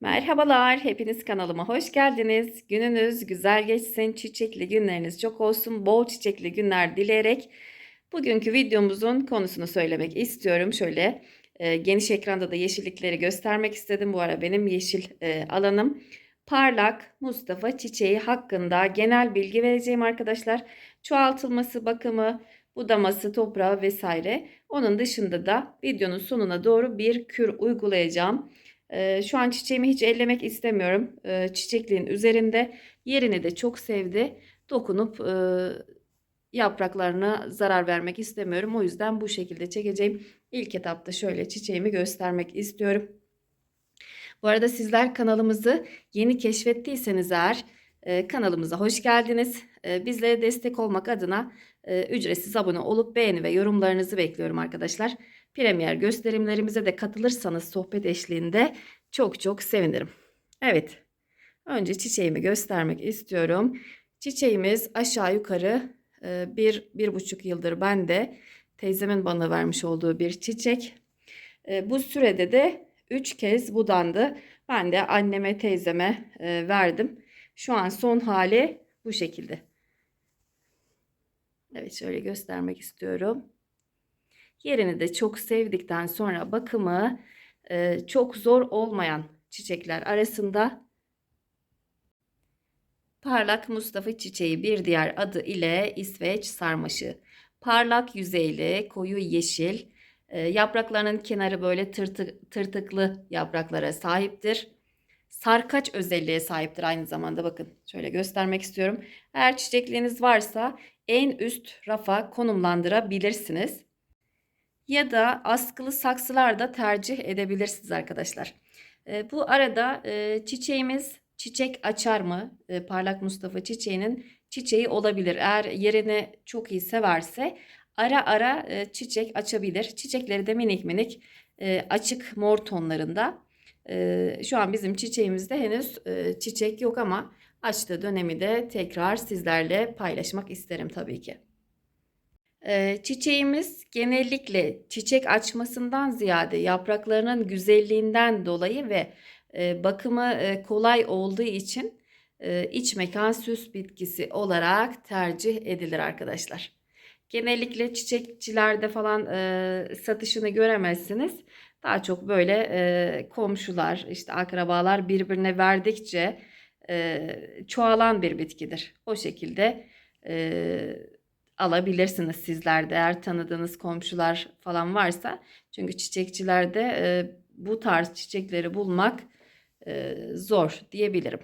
Merhabalar, hepiniz kanalıma hoş geldiniz. Gününüz güzel geçsin, çiçekli günleriniz çok olsun, bol çiçekli günler dileyerek bugünkü videomuzun konusunu söylemek istiyorum. Şöyle e, geniş ekranda da yeşillikleri göstermek istedim. Bu ara benim yeşil e, alanım. Parlak Mustafa çiçeği hakkında genel bilgi vereceğim arkadaşlar. Çoğaltılması, bakımı, budaması, toprağı vesaire. Onun dışında da videonun sonuna doğru bir kür uygulayacağım. Ee, şu an çiçeğimi hiç ellemek istemiyorum. Ee, çiçekliğin üzerinde yerini de çok sevdi. Dokunup e, yapraklarına zarar vermek istemiyorum. O yüzden bu şekilde çekeceğim. İlk etapta şöyle çiçeğimi göstermek istiyorum. Bu arada sizler kanalımızı yeni keşfettiyseniz eğer e, kanalımıza hoş geldiniz. E, bizlere destek olmak adına e, ücretsiz abone olup beğeni ve yorumlarınızı bekliyorum arkadaşlar. Premier gösterimlerimize de katılırsanız sohbet eşliğinde çok çok sevinirim. Evet. Önce çiçeğimi göstermek istiyorum. Çiçeğimiz aşağı yukarı e, bir, bir buçuk yıldır bende. Teyzemin bana vermiş olduğu bir çiçek. E, bu sürede de üç kez budandı. Ben de anneme teyzeme e, verdim. Şu an son hali bu şekilde. Evet şöyle göstermek istiyorum. Yerini de çok sevdikten sonra bakımı e, çok zor olmayan çiçekler arasında parlak Mustafa çiçeği bir diğer adı ile İsveç sarmaşı. Parlak yüzeyli, koyu yeşil, e, yapraklarının kenarı böyle tırtı, tırtıklı yapraklara sahiptir. Sarkaç özelliğe sahiptir aynı zamanda bakın şöyle göstermek istiyorum. Eğer çiçekliğiniz varsa en üst rafa konumlandırabilirsiniz ya da askılı saksılar da tercih edebilirsiniz arkadaşlar. E, bu arada e, çiçeğimiz çiçek açar mı? E, Parlak Mustafa çiçeğinin çiçeği olabilir. Eğer yerini çok iyi severse ara ara e, çiçek açabilir. Çiçekleri de minik minik e, açık mor tonlarında. E, şu an bizim çiçeğimizde henüz e, çiçek yok ama açtığı dönemi de tekrar sizlerle paylaşmak isterim tabii ki. Ee, çiçeğimiz genellikle çiçek açmasından ziyade yapraklarının güzelliğinden dolayı ve e, bakımı e, kolay olduğu için e, iç mekan süs bitkisi olarak tercih edilir arkadaşlar. Genellikle çiçekçilerde falan satışını göremezsiniz. Daha çok böyle komşular, işte akrabalar birbirine verdikçe çoğalan bir bitkidir. O şekilde alabilirsiniz sizler de eğer tanıdığınız komşular falan varsa. Çünkü çiçekçilerde e, bu tarz çiçekleri bulmak e, zor diyebilirim.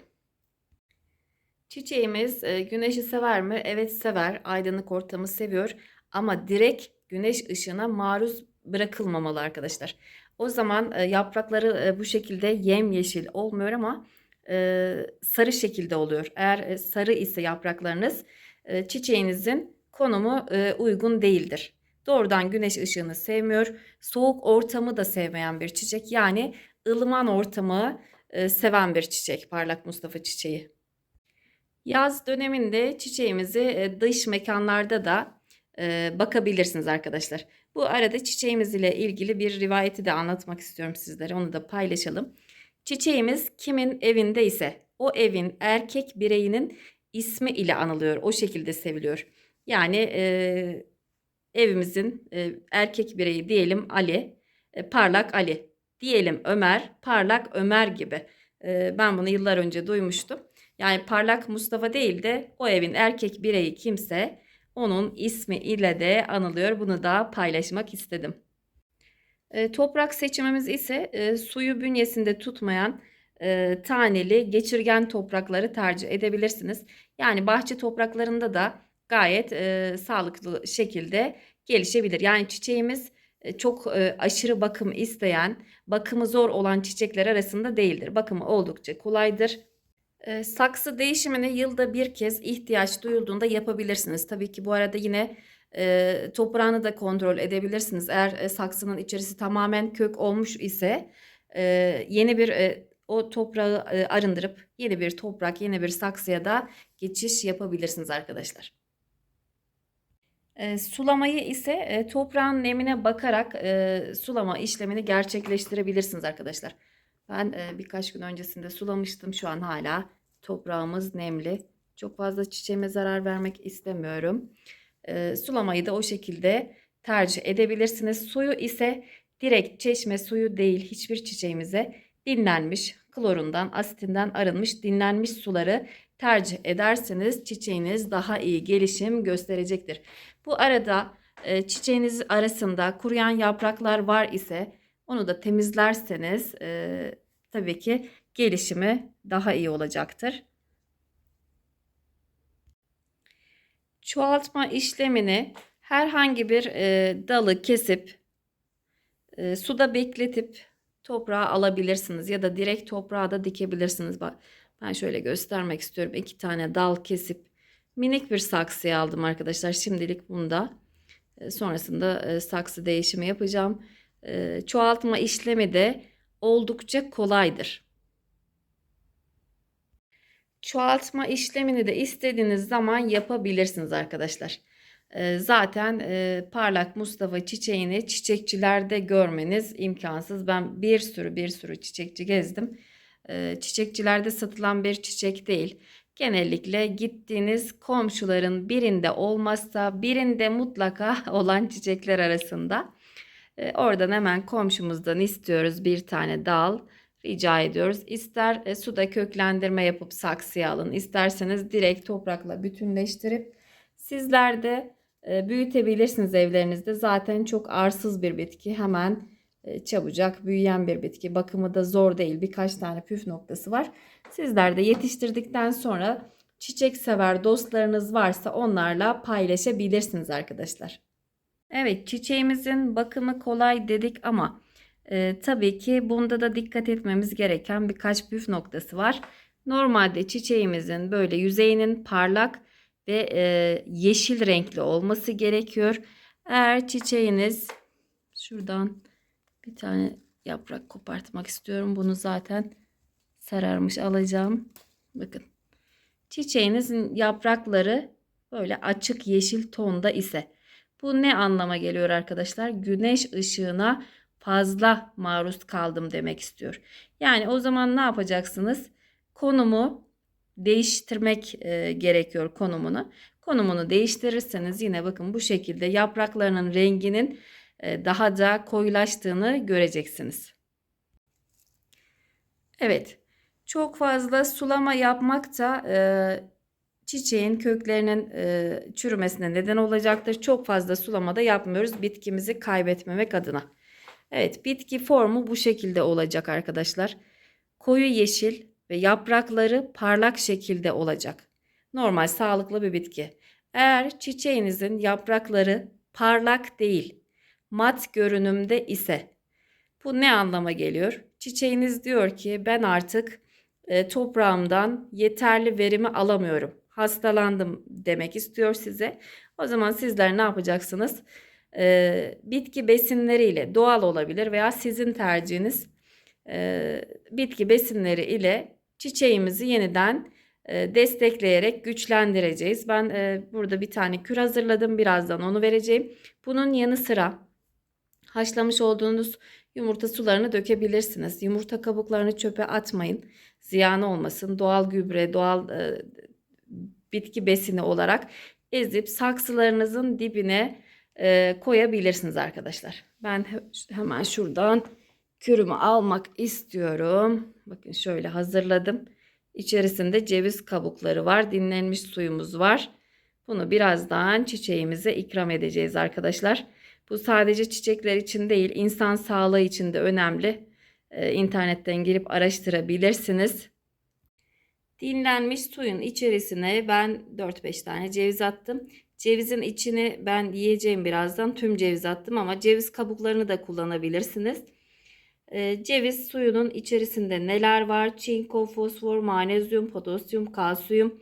Çiçeğimiz e, güneşi sever mi? Evet sever. Aydınlık ortamı seviyor. Ama direkt güneş ışığına maruz bırakılmamalı arkadaşlar. O zaman e, yaprakları e, bu şekilde yemyeşil olmuyor ama e, sarı şekilde oluyor. Eğer e, sarı ise yapraklarınız e, çiçeğinizin konumu e, uygun değildir. Doğrudan güneş ışığını sevmiyor. Soğuk ortamı da sevmeyen bir çiçek. Yani ılıman ortamı e, seven bir çiçek. Parlak Mustafa çiçeği. Yaz döneminde çiçeğimizi e, dış mekanlarda da e, bakabilirsiniz arkadaşlar. Bu arada çiçeğimiz ile ilgili bir rivayeti de anlatmak istiyorum sizlere. Onu da paylaşalım. Çiçeğimiz kimin evinde ise o evin erkek bireyinin ismi ile anılıyor. O şekilde seviliyor. Yani e, evimizin e, erkek bireyi diyelim Ali, e, parlak Ali. Diyelim Ömer, parlak Ömer gibi. E, ben bunu yıllar önce duymuştum. Yani parlak Mustafa değil de o evin erkek bireyi kimse onun ismi ile de anılıyor. Bunu da paylaşmak istedim. E, toprak seçimimiz ise e, suyu bünyesinde tutmayan e, taneli geçirgen toprakları tercih edebilirsiniz. Yani bahçe topraklarında da gayet e, sağlıklı şekilde gelişebilir. Yani çiçeğimiz e, çok e, aşırı bakım isteyen, bakımı zor olan çiçekler arasında değildir. Bakımı oldukça kolaydır. E, saksı değişimini yılda bir kez ihtiyaç duyulduğunda yapabilirsiniz. Tabii ki bu arada yine e, toprağını da kontrol edebilirsiniz. Eğer e, saksının içerisi tamamen kök olmuş ise e, yeni bir e, o toprağı arındırıp yeni bir toprak, yeni bir saksıya da geçiş yapabilirsiniz arkadaşlar. E, sulamayı ise e, toprağın nemine bakarak e, sulama işlemini gerçekleştirebilirsiniz arkadaşlar. Ben e, birkaç gün öncesinde sulamıştım. Şu an hala toprağımız nemli. Çok fazla çiçeğime zarar vermek istemiyorum. E, sulamayı da o şekilde tercih edebilirsiniz. Suyu ise direkt çeşme suyu değil hiçbir çiçeğimize dinlenmiş, klorundan, asitinden arınmış, dinlenmiş suları tercih ederseniz çiçeğiniz daha iyi gelişim gösterecektir. Bu arada e, çiçeğiniz arasında kuruyan yapraklar var ise onu da temizlerseniz e, tabii ki gelişimi daha iyi olacaktır. Çoğaltma işlemini herhangi bir e, dalı kesip e, suda bekletip toprağa alabilirsiniz ya da direkt toprağa da dikebilirsiniz. Bak ben şöyle göstermek istiyorum. İki tane dal kesip minik bir saksıya aldım arkadaşlar. Şimdilik bunda. E, sonrasında e, saksı değişimi yapacağım. E, çoğaltma işlemi de oldukça kolaydır. Çoğaltma işlemini de istediğiniz zaman yapabilirsiniz arkadaşlar. E, zaten e, parlak Mustafa çiçeğini çiçekçilerde görmeniz imkansız. Ben bir sürü bir sürü çiçekçi gezdim. E, çiçekçilerde satılan bir çiçek değil. Genellikle gittiğiniz komşuların birinde olmazsa birinde mutlaka olan çiçekler arasında. E, oradan hemen komşumuzdan istiyoruz bir tane dal rica ediyoruz. İster e, suda köklendirme yapıp saksıya alın, isterseniz direkt toprakla bütünleştirip sizler de e, büyütebilirsiniz evlerinizde. Zaten çok arsız bir bitki. Hemen çabucak büyüyen bir bitki. Bakımı da zor değil. Birkaç tane püf noktası var. Sizler de yetiştirdikten sonra çiçek sever dostlarınız varsa onlarla paylaşabilirsiniz arkadaşlar. Evet çiçeğimizin bakımı kolay dedik ama e, tabii ki bunda da dikkat etmemiz gereken birkaç püf noktası var. Normalde çiçeğimizin böyle yüzeyinin parlak ve e, yeşil renkli olması gerekiyor. Eğer çiçeğiniz şuradan bir tane yaprak kopartmak istiyorum. Bunu zaten sararmış alacağım. Bakın. Çiçeğinizin yaprakları böyle açık yeşil tonda ise bu ne anlama geliyor arkadaşlar? Güneş ışığına fazla maruz kaldım demek istiyor. Yani o zaman ne yapacaksınız? Konumu değiştirmek e, gerekiyor konumunu. Konumunu değiştirirseniz yine bakın bu şekilde yapraklarının renginin daha da koyulaştığını göreceksiniz. Evet. Çok fazla sulama yapmak da e, çiçeğin köklerinin e, çürümesine neden olacaktır. Çok fazla sulama da yapmıyoruz bitkimizi kaybetmemek adına. Evet bitki formu bu şekilde olacak arkadaşlar. Koyu yeşil ve yaprakları parlak şekilde olacak. Normal sağlıklı bir bitki. Eğer çiçeğinizin yaprakları parlak değil, mat görünümde ise bu ne anlama geliyor? Çiçeğiniz diyor ki ben artık e, toprağımdan yeterli verimi alamıyorum. Hastalandım demek istiyor size. O zaman sizler ne yapacaksınız? E, bitki besinleriyle doğal olabilir veya sizin tercihiniz e, bitki besinleri ile çiçeğimizi yeniden e, destekleyerek güçlendireceğiz. Ben e, burada bir tane kür hazırladım. Birazdan onu vereceğim. Bunun yanı sıra haşlamış olduğunuz yumurta sularını dökebilirsiniz. Yumurta kabuklarını çöpe atmayın. Ziyan olmasın. Doğal gübre, doğal e, bitki besini olarak ezip saksılarınızın dibine e, koyabilirsiniz arkadaşlar. Ben hemen şuradan kürümü almak istiyorum. Bakın şöyle hazırladım. İçerisinde ceviz kabukları var. Dinlenmiş suyumuz var. Bunu birazdan çiçeğimize ikram edeceğiz arkadaşlar. Bu sadece çiçekler için değil, insan sağlığı için de önemli. Ee, internetten girip araştırabilirsiniz. Dinlenmiş suyun içerisine ben 4-5 tane ceviz attım. Cevizin içini ben yiyeceğim birazdan. Tüm ceviz attım ama ceviz kabuklarını da kullanabilirsiniz. Ee, ceviz suyunun içerisinde neler var? Çinko, fosfor, manezyum, potasyum, kalsiyum,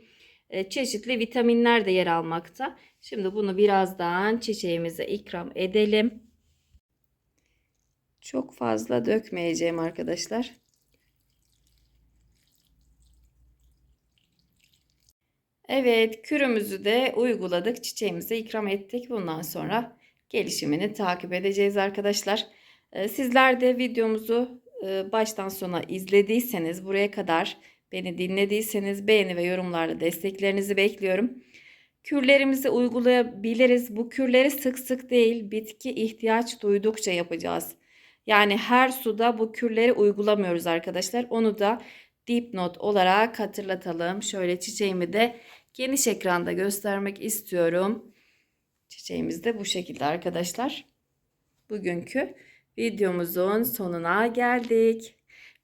çeşitli vitaminler de yer almakta. Şimdi bunu birazdan çiçeğimize ikram edelim. Çok fazla dökmeyeceğim arkadaşlar. Evet, kürümüzü de uyguladık. Çiçeğimize ikram ettik. Bundan sonra gelişimini takip edeceğiz arkadaşlar. Ee, sizler de videomuzu e, baştan sona izlediyseniz, buraya kadar beni dinlediyseniz beğeni ve yorumlarla desteklerinizi bekliyorum. Kürlerimizi uygulayabiliriz. Bu kürleri sık sık değil, bitki ihtiyaç duydukça yapacağız. Yani her suda bu kürleri uygulamıyoruz arkadaşlar. Onu da dipnot olarak hatırlatalım. Şöyle çiçeğimi de geniş ekranda göstermek istiyorum. Çiçeğimiz de bu şekilde arkadaşlar. Bugünkü videomuzun sonuna geldik.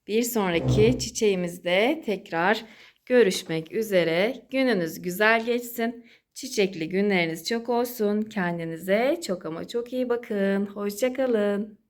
Bir sonraki çiçeğimizde tekrar görüşmek üzere. Gününüz güzel geçsin. Çiçekli günleriniz çok olsun. Kendinize çok ama çok iyi bakın. Hoşçakalın.